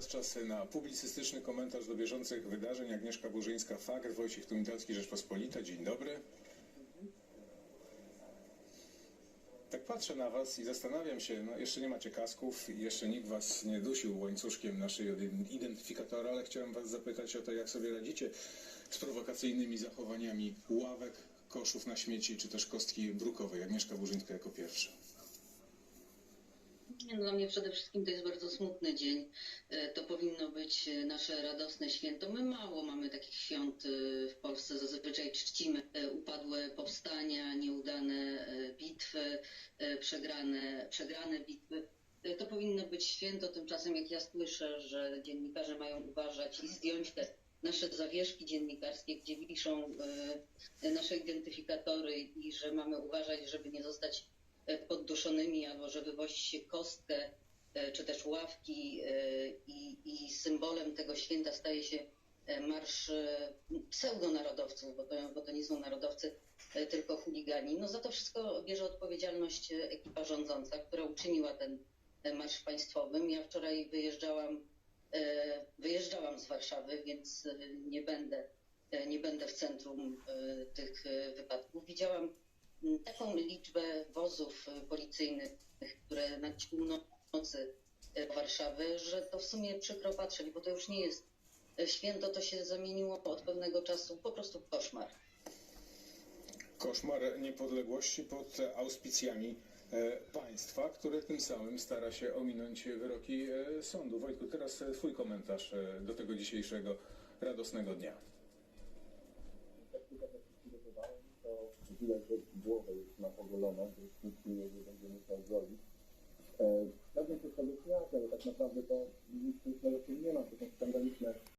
teraz czas na publicystyczny komentarz do bieżących wydarzeń. Agnieszka Burzyńska, FAGR, Wojciech Tumintalski, Rzeczpospolita. Dzień dobry. Tak patrzę na was i zastanawiam się, no jeszcze nie macie kasków, jeszcze nikt was nie dusił łańcuszkiem naszej identyfikatora, ale chciałem was zapytać o to, jak sobie radzicie z prowokacyjnymi zachowaniami ławek, koszów na śmieci, czy też kostki brukowej. Agnieszka Burzyńska jako pierwsza. No, Dla mnie przede wszystkim to jest bardzo smutny dzień. E, To powinno być e, nasze radosne święto. My mało mamy takich świąt e, w Polsce. Zazwyczaj czcimy upadłe powstania, nieudane bitwy, przegrane, przegrane bitwy. To powinno być święto. Tymczasem jak ja słyszę, że dziennikarze mają uważać i zdjąć te nasze zawieszki dziennikarskie, gdzie wiszą nasze identyfikatory i że mamy uważać, żeby nie zostać podduszonymi albo żeby wozić kostkę e, czy też ławki e, i, i symbolem tego święta staje się e, marsz e, pseudonarodowców, bo to, bo to nie są narodowcy, e, tylko chuligani. No za to wszystko bierze odpowiedzialność e, ekipa rządząca, która uczyniła ten e, marsz państwowym. Ja wczoraj wyjeżdżałam, e, wyjeżdżałam z Warszawy, więc e, nie będę, e, nie będę w centrum e, tych e, wypadków. Widziałam taką liczbę wozów e, policyjnych, które na północy e, Warszawy, że to w sumie przykro patrzeć, bo to już nie jest e, święto, to się zamieniło od pewnego czasu po prostu w koszmar. Koszmar niepodległości pod auspicjami państwa, które tym samym stara się ominąć wyroki sądu. Wojtku, teraz twój komentarz do tego dzisiejszego radosnego dnia. to widać, że ogolone, więc nic innego będzie musiał zrobić. E, pewnie się to wyśmiać, ale tak naprawdę to nic lepiej nie ma, to są skandaliczne